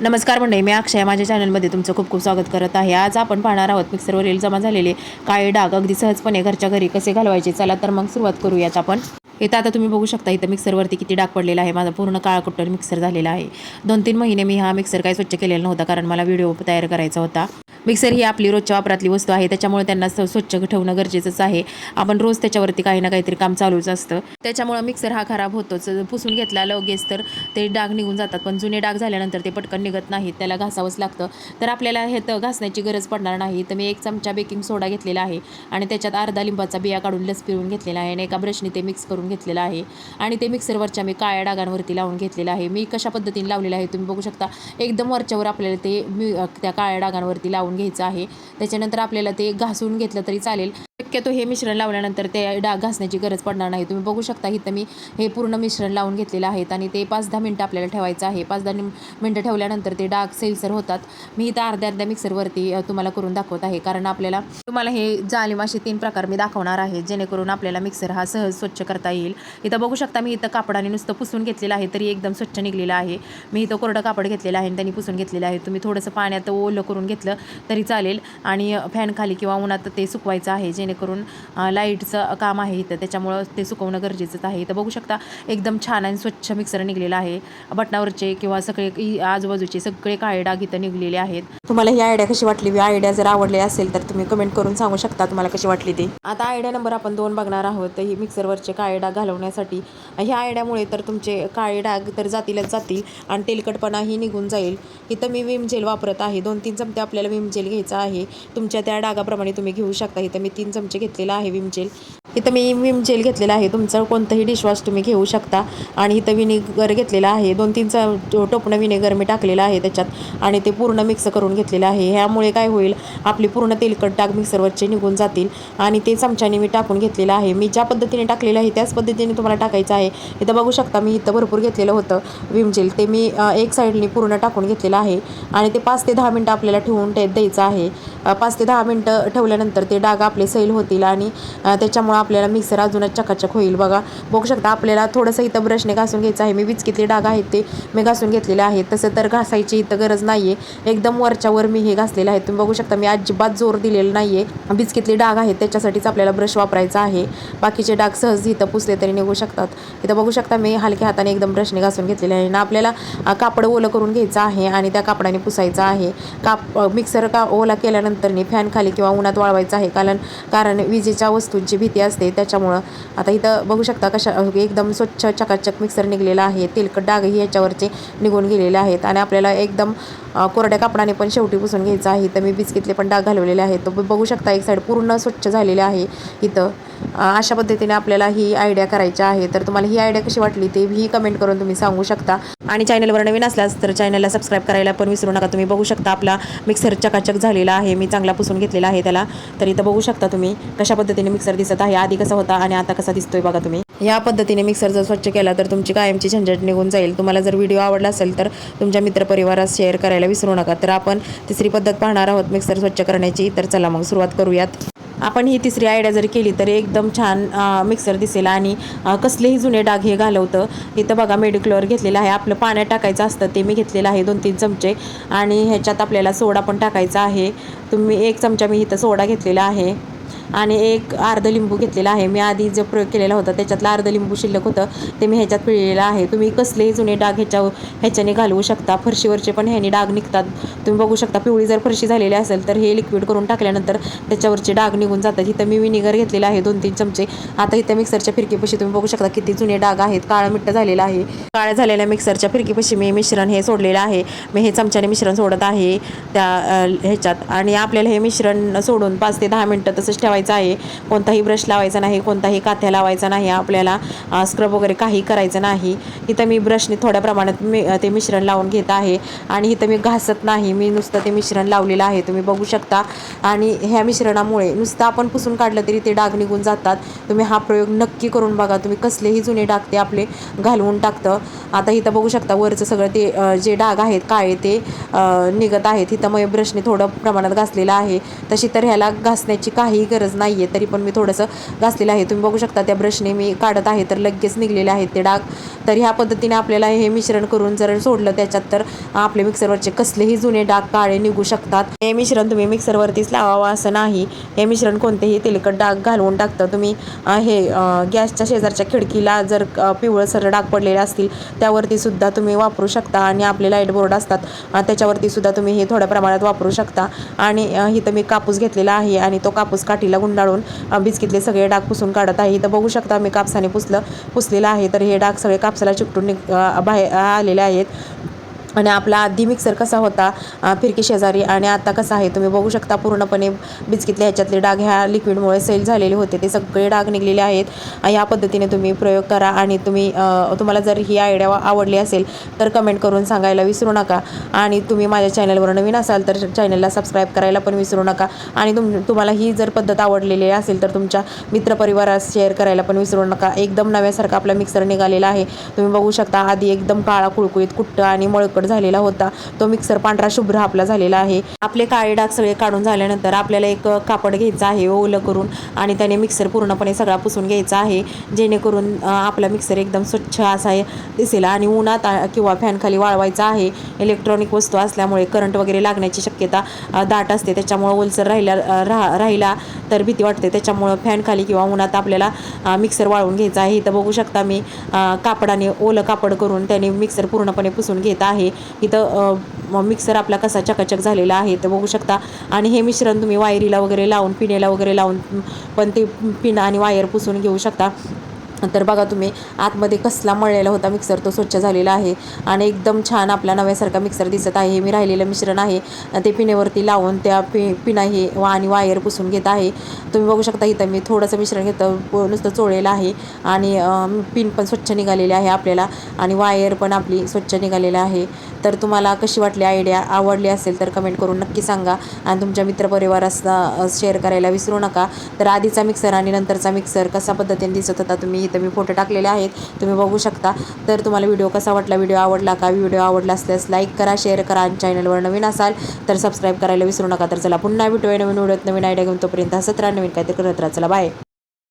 नमस्कार मंडळी मी अक्षय. माझ्या चॅनलमध्ये तुमचं खूप खूप स्वागत करत आहे. आज आपण पाहणार आहोत मिक्सरवरील जमा झालेले काळे डाग. अगदी सहजपणे घरच्या घरी कसे घालवायचे? चला तर मग सुरुवात करूयात आपण. इथं आता तुम्ही बघू शकता इथं मिक्सरवरती किती डाग पडलेला आहे. माझा पूर्ण काळा कुट्टर मिक्सर झालेला आहे. दोन तीन महिने मी हा मिक्सर काही स्वच्छ केलेला नव्हता कारण मला व्हिडिओ तयार करायचा होता. मिक्सर ही आपली रोजच्या वापरातली वस्तू आहे. त्याच्यामुळे त्यांना स्व- स्वच्छ ठेवणं गरजेचंच आहे. आपण रोज त्याच्यावरती काही ना काहीतरी काम चालूच असतं. त्याच्यामुळं मिक्सर हा खराब होतोच. पुसून घेतला लगेच तर ते डाग निघून जातात. पण जुने डाग झाल्यानंतर ते पटकन निघत नाहीत. त्याला घासावंच लागतं. तर आपल्याला हे तर घासण्याची गरज पडणार नाही. तर मी एक चमचा बेकिंग सोडा घेतलेला आहे. आणि त्याच्यात अर्धा लिंबाचा बिया काढून लस पिळून घेतलेला आहे. आणि एका ब्रशने ते मिक्स करून घेतलेलं आहे. आणि ते मिक्सरवरच्या मी काळ्या डागांवरती लावून घेतलेलं आहे. मी कशा पद्धतीने लावलेलं आहे तुम्ही बघू शकता. एकदम वरच्यावर आपल्याला ते मी त्या काळ्या डागांवरती लावून घ्यायचं आहे. त्याच्यानंतर आपल्याला ते घासून घेतलं तरी चालेल. शक्यतो हे मिश्रण लावल्यानंतर ते डाग घासण्याची गरज पडणार नाही. तुम्ही बघू शकता इथं मी हे पूर्ण मिश्रण लावून घेतलेलं आहेत आणि ते पाच दहा मिनटं आपल्याला ठेवायचं आहे. पाच दहा मिनटं ठेवल्यानंतर ते डाग सैलसर होतात. मी इथं अर्ध्या अर्ध्या मिक्सरवरती तुम्हाला करून दाखवत आहे. कारण आपल्याला तुम्हाला हे जालिम असे तीन प्रकार मी दाखवणार आहे जेणेकरून आपल्याला मिक्सर हा सहज स्वच्छ करता येईल. इथं बघू शकता मी इथं कापडाने नुसतं पुसून घेतलेलं आहे तरी एकदम स्वच्छ निघलेलं आहे. मी इथं कोरडं कापड घेतलेलं आहे आणि त्यांनी पुसून घेतलेलं आहे. तुम्ही थोडंसं पाण्यात ओलं करून घेतलं तरी चालेल आणि फॅन खाली किंवा उन्हात ते सुकवायचं आहे जे जेणेकरून लाईटचं काम आहे इथं. त्याच्यामुळं ते सुकवणं गरजेचंच आहे. इथं बघू शकता एकदम छान आणि स्वच्छ मिक्सर निघलेलं आहे. बटनावरचे किंवा सगळे आजूबाजूचे सगळे काळे डाग इथं निघलेले आहेत. तुम्हाला ही आयडिया कशी वाटली? आयडिया जर आवडली असेल तर तुम्ही कमेंट करून सांगू शकता तुम्हाला कशी वाटली ती. आता आयडिया नंबर आपण दोन बघणार आहोत. तर ही मिक्सरवरचे काळे डाग घालवण्यासाठी. ह्या आयडियामुळे तर तुमचे काळे डाग तर जातीलच जातील आणि तेलकटपणाही निघून जाईल. इथं मी विम जेल वापरत आहे. दोन तीन चमचे आपल्याला विम जेल घ्यायचा आहे. तुमच्या त्या डागाप्रमाणे तुम्ही घेऊ शकता. इथं मी तीन चमचे घेतलेला आहे विमचेल. इथं मी विम जेल घेतलेला आहे. तुमचं कोणतंही डिशवॉश तुम्ही घेऊ शकता. आणि इथं विनेगर घेतलेला आहे. दोन तीन च टोपणं विनेगर मी टाकलेलं आहे त्याच्यात. आणि ते पूर्ण मिक्स करून घेतलेलं आहे. ह्यामुळे काय होईल आपली पूर्ण तेलकट डाग मिक्सरवरचे निघून जातील. आणि ते चमच्याने मी टाकून घेतलेलं आहे. मी ज्या पद्धतीने टाकलेलं आहे त्याच पद्धतीने तुम्हाला टाकायचं आहे. इथं बघू शकता मी इथं भरपूर घेतलेलं होतं विम जेल. ते मी एक साईडने पूर्ण टाकून घेतलेलं आहे. आणि ते पाच ते दहा मिनटं आपल्याला ठेवून ते द्यायचं आहे. पाच ते दहा मिनटं ठेवल्यानंतर ते डाग आपले सैल होतील. आणि त्याच्यामुळं आपल्याला मिक्सर अजूनच चकाचक होईल. बघा बघू शकता आपल्याला थोडंसं इथं ब्रशने घासून घ्यायचं आहे. मी विचकीतले डाग आहेत ते मी घासून घेतलेले आहेत. तसं तर घासायची इथं गरज नाही आहे एकदम वरच्यावर मी हे घासलेलं आहे. तुम्ही बघू शकता मी अजिबात जोर दिलेला नाही आहे बिचकीतले डाग आहेत त्याच्यासाठीच आपल्याला ब्रश वापरायचा आहे. बाकीचे डाग सहज इथं पुसले तरी निघू शकतात. इथं बघू शकता मी हलक्या हाताने एकदम ब्रशने घासून घेतलेले आहे. ना आपल्याला कापड ओलं करून घ्यायचं आहे आणि त्या कापडाने पुसायचं आहे. काप मिक्सर का ओला केल्यानंतर फॅन खाली किंवा उन्हात वाळवायचं आहे. कारण कारण विजेच्या वस्तूंची भीती असते त्याच्यामुळं आता इथं बघू शकता कशा एकदम स्वच्छ चकाचक मिक्सर निघलेला आहे. तेलकट डागही याच्यावरचे निघून गेलेले आहेत आणि आपल्याला एकदम कोरड्या कापडाने पण शेवटी पुसून घ्यायचं आहे. तर मी बिस्किटले पण डाग घालवलेले आहेत. तर बघू शकता एक साईड पूर्ण स्वच्छ झालेले आहे इथं. अशा पद्धतीने आपल्याला ही आयडिया करायची आहे. तर तुम्हाला ही आयडिया कशी वाटली ते ही कमेंट करून तुम्ही सांगू शकता. आणि चॅनलवर नवीन असल्यास तर चॅनलला सबस्क्राईब करायला पण विसरू नका. तुम्ही बघू शकता आपला मिक्सर चकाचक झालेला आहे. मी चांगला पुसून घेतलेला आहे त्याला. तर इथं बघू शकता तुम्ही कशा पद्धतीने मिक्सर दिसत आहे. आधी कसा होता आणि आता कसा दिसतोय बघा तुम्ही. या पद्धतीने मिक्सर जर स्वच्छ केला तर तुमची कायमची झंझट निघून जाईल. तुम्हाला जर व्हिडिओ आवडला असेल तर तुमच्या मित्रपरिवारात शेअर करायला विसरू नका. तर आपण तिसरी पद्धत पाहणार आहोत मिक्सर स्वच्छ करण्याची. तर चला मग सुरुवात करूयात. आपण ही तिसरी आयडिया जर केली तर एकदम छान मिक्सर दिसेल आणि कसलेही जुने डाग हे घालवतं. इथं बघा मेडिक्लोअर घेतलेलं आहे. आपलं पाण्यात टाकायचं असतं ते मी घेतलेलं आहे दोन तीन चमचे. आणि ह्याच्यात आपल्याला सोडा पण टाकायचा आहे. तुम्ही एक चमचा मी इथं सोडा घेतलेला आहे. आणि एक अर्ध लिंबू घेतलेला आहे. मी आधी जो प्रयोग केलेला होता त्याच्यातलं अर्ध लिंबू शिल्लक होतं ते मी ह्याच्यात पिळलेलं आहे. तुम्ही कसलेही जुने डाग ह्याच्या ह्याच्याने घालवू शकता. फरशीवरचे पण ह्याने डाग निघतात. तुम्ही बघू शकता पिवळी जर फरशी झालेली असेल तर हे लिक्विड करून टाकल्यानंतर त्याच्यावरचे डाग निघून जातात. इथं मी विनेगर घेतलेला आहे दोन तीन चमचे. आता इथं मिक्सरच्या फिरकीपाशी तुम्ही बघू शकता किती जुने डाग आहेत. काळा मिठ्ठ झालेला आहे. काळ्या झालेल्या मिक्सरच्या फिरकीपाशी मी मिश्रण हे सोडलेलं आहे. मी हे चमच्याने मिश्रण सोडत आहे त्या ह्याच्यात. आणि आपल्याला हे मिश्रण सोडून पाच ते दहा मिनटं तसंच लावायचा आहे. कोणताही ब्रश लावायचा नाही कोणताही काथ्या लावायचा नाही आपल्याला स्क्रब वगैरे काही करायचं नाही. इथं मी ब्रशने थोड्या प्रमाणात मी ते मिश्रण लावून घेत आहे. आणि इथं मी घासत नाही. मी नुसतं ते मिश्रण लावलेलं आहे. तुम्ही बघू शकता. आणि ह्या मिश्रणामुळे नुसतं आपण पुसून काढलं तरी ते डाग निघून जातात. तुम्ही हा प्रयोग नक्की करून बघा. तुम्ही कसलेही जुने डाग ते आपले घालवून टाकतं. आता इथं बघू शकता वरचं सगळं ते जे डाग आहेत काळे ते निघत आहेत. इथं मग ब्रशने थोडं प्रमाणात घासलेलं आहे. तशी तर ह्याला घासण्याची काही गरज नाही आहे तरी पण मी थोडंसं घासलेलं आहे. तुम्ही बघू शकता त्या ब्रशने मी काढत आहे तर लगेच निघलेले आहेत ते डाग. तर ह्या पद्धतीने आपल्याला हे मिश्रण करून जर सोडलं त्याच्यात तर आपले मिक्सरवरचे कसलेही जुने डाग काळे निघू शकतात. हे मिश्रण तुम्ही मिक्सरवरतीच लावावं असं नाही. हे मिश्रण कोणतेही तेलकट डाग घालवून टाकतं. तुम्ही हे गॅसच्या शेजारच्या खिडकीला जर पिवळसर डाग पडलेले असतील त्यावरती सुद्धा तुम्ही वापरू शकता आणि आपले लाइट बोर्ड असतात त्याच्यावरती सुद्धा तुम्ही हे थोड्या प्रमाणात वापरू शकता. आणि इथं मी कापूस घेतलेला आहे आणि तो कापूस काठीला गुंडाळून अं, बिस्किटले सगळे डाग पुसून काढत आहे. इथं बघू शकता मी कापसाने पुसलं पुसलेलं आहे. तर हे डाग सगळे कापसाला चिकटून बाहेर आलेले आहेत. आणि आपला आधी मिक्सर कसा होता फिरकी शेजारी आणि आता कसा आहे तुम्ही बघू शकता पूर्णपणे बिस्किटल्या ह्याच्यातले डाग ह्या लिक्विडमुळे सैल झालेले होते. ते सगळे डाग निघलेले आहेत. या पद्धतीने तुम्ही प्रयोग करा आणि तुम्ही तुम्हाला जर ही आयडिया आवडली असेल तर कमेंट करून सांगायला विसरू नका. आणि तुम्ही माझ्या चॅनलवर नवीन असाल तर चॅनलला सबस्क्राईब करायला पण विसरू नका. आणि तुम तुम्हाला ही जर पद्धत आवडलेली असेल तर तुमच्या मित्रपरिवारास शेअर करायला पण विसरू नका. एकदम नव्यासारखा आपला मिक्सर निघालेला आहे. तुम्ही बघू शकता आधी एकदम काळा कुळकुळीत कुट्ट आणि मळकट झालेला होता. तो मिक्सर पांढरा शुभ्र आपला झालेला आहे. आपले काळे डाग सगळे काढून झाल्यानंतर आपल्याला एक कापड घ्यायचं आहे ओलं करून आणि त्याने मिक्सर पूर्णपणे सगळा पुसून घ्यायचा आहे. जेणेकरून आपला मिक्सर एकदम स्वच्छ असा दिसेल आणि उन्हात किंवा फॅनखाली वाळवायचा आहे. इलेक्ट्रॉनिक वस्तू असल्यामुळे करंट वगैरे लागण्याची शक्यता दाट असते. त्याच्यामुळं ओलसर राहिला अं, राह राहिला तर भीती वाटते. त्याच्यामुळं फॅनखाली किंवा उन्हात आपल्याला मिक्सर वाळवून घ्यायचा आहे. इथं बघू शकता मी कापडाने ओलं कापड करून त्याने मिक्सर पूर्णपणे पुसून घेत आहे. इथं मिक्सर आपला कसा चकाचक झालेला आहे ते बघू शकता. आणि हे मिश्रण तुम्ही वायरीला वगैरे लावून पिण्याला वगैरे लावून पण ते पिणं आणि वायर पुसून घेऊ शकता. तर बघा तुम्ही आतमध्ये कसला मळलेला होता मिक्सर तो स्वच्छ झालेला आहे. आणि एकदम छान आपला नव्यासारखा मिक्सर दिसत आहे. हे मी राहिलेलं मिश्रण आहे. ते पिनेवरती लावून त्या पि पिना हे वा आणि वायर पुसून घेत आहे. तुम्ही बघू शकता इथं मी थोडंसं मिश्रण घेतं नुसतं चोळलेलं आहे. आणि पिन पण स्वच्छ निघालेले आहे आपल्याला. आणि वायर पण आपली स्वच्छ निघालेलं आहे. तर तुम्हाला कशी वाटली आयडिया? आवडली असेल तर कमेंट करून नक्की सांगा. आणि तुमच्या मित्रपरिवारास शेअर करायला विसरू नका. तर आधीचा मिक्सर आणि नंतरचा मिक्सर कसा पद्धतीने दिसत होता तुम्ही इथं मी फोटो टाकलेले आहेत. तुम्ही बघू शकता. तर तुम्हाला व्हिडिओ कसा वाटला व्हिडिओ आवडला का? व्हिडिओ आवडला असल्यास लाईक करा शेअर करा आणि चॅनलवर नवीन असाल तर सबस्क्राईब करायला विसरू नका. तर चला पुन्हा भेटूया नवीन व्हिडिओत नवीन आयडिया घेऊन. तोपर्यंत हसत राहा नवीन काहीतरी करत राहा. चला बाय